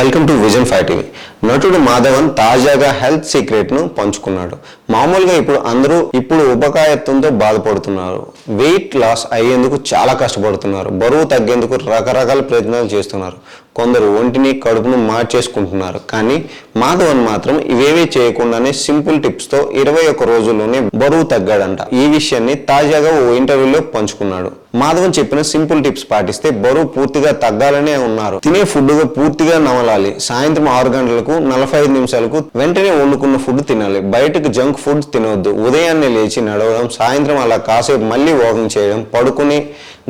Welcome to vision five TV నటుడు మాధవన్ తాజాగా health సీక్రెట్ను పంచుకున్నాడు. మామూలుగా ఇప్పుడు అందరూ ఇప్పుడు ఉపకాయత్వంతో బాధపడుతున్నారు. వెయిట్ లాస్ అయ్యేందుకు చాలా కష్టపడుతున్నారు. బరువు తగ్గేందుకు రకరకాల ప్రయత్నాలు చేస్తున్నారు. కొందరు ఒంటిని కడుపును మార్చేసుకుంటున్నారు. కానీ మాధవన్ మాత్రం ఇవేవీ చేయకుండానే సింపుల్ టిప్స్తో ఇరవై ఒక్క రోజుల్లోనే బరువు తగ్గాడంట. ఈ విషయాన్ని తాజాగా ఓ ఇంటర్వ్యూలో పంచుకున్నాడు. మాధవన్ చెప్పిన సింపుల్ టిప్స్ పాటిస్తే బరువు పూర్తిగా తగ్గాలనే ఉన్నారు. తినే ఫుడ్ పూర్తిగా నమలాలి. సాయంత్రం ఆరు గంటలకు నలభై ఐదు నిమిషాలకు వెంటనే వండుకున్న ఫుడ్ తినాలి. బయటకు జంక్ ఫుడ్ తినవద్దు ఉదయాన్నే లేచి నడవడం సాయంత్రం అలా కాసేపు మళ్ళీ వాకింగ్ చేయడం పడుకుని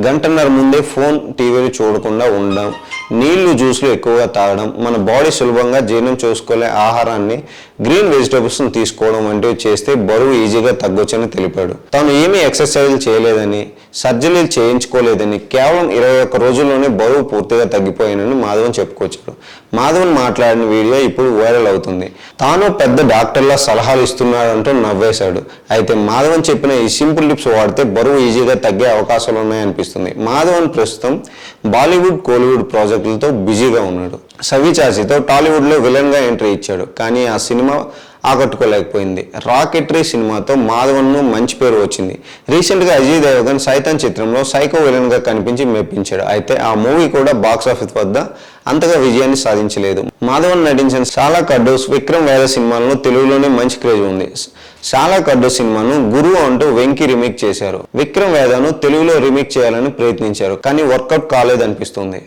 గంటన్నర ముందే ఫోన్ టీవీలు చూడకుండా ఉండడం నీళ్ళు జ్యూస్లు ఎక్కువగా తాగడం మన బాడీ సులభంగా జీర్ణం చేసుకోలే ఆహారాన్ని గ్రీన్ వెజిటేబుల్స్ని తీసుకోవడం వంటివి చేస్తే బరువు ఈజీగా తగ్గొచ్చని తెలిపాడు. తాను ఏమీ ఎక్సర్సైజ్ చేయలేదని సర్జరీలు చేయించుకోలేదని కేవలం ఇరవై ఒక్క రోజుల్లోనే బరువు పూర్తిగా తగ్గిపోయానని మాధవన్ చెప్పుకొచ్చాడు. మాధవన్ మాట్లాడిన వీడియో ఇప్పుడు వైరల్ అవుతుంది. తాను పెద్ద డాక్టర్లా సలహాలు ఇస్తున్నాడంటూ నవ్వేశాడు. అయితే మాధవన్ చెప్పిన ఈ సింపుల్ టిప్స్ వాడితే బరువు ఈజీగా తగ్గే అవకాశాలు ఉన్నాయనిపిస్తుంది మాధవన్ ప్రస్తుతం బాలీవుడ్ కోలీవుడ్ ప్రాజెక్టులతో బిజీగా ఉన్నాడు. సవిచాసితో టాలీవుడ్లో విలన్గా ఎంట్రీ ఇచ్చాడు. కానీ ఆ సినిమా ఆకట్టుకోలేకపోయింది. రాకెట్రీ సినిమాతో మాధవన్ను మంచి పేరు వచ్చింది. రీసెంట్గా అజయ్ దేవగన్ సైతాన్ చిత్రంలో సైకో విలన్గా కనిపించి మెప్పించాడు. అయితే ఆ మూవీ కూడా బాక్స్ ఆఫీస్ వద్ద అంతగా విజయాన్ని సాధించలేదు. మాధవన్ నటించిన చాలా కడ్డూస్ విక్రమ్ వేద సినిమాలను తెలుగులోనే మంచి క్రేజ్ ఉంది. చాలా కడ్డు సినిమాను గురువు అంటూ వెంకీ రీమేక్ చేశారు. విక్రమ్ వేదను తెలుగులో రీమేక్ చేయాలని ప్రయత్నించారు. కానీ వర్కౌట్ కాలేదనిపిస్తుంది.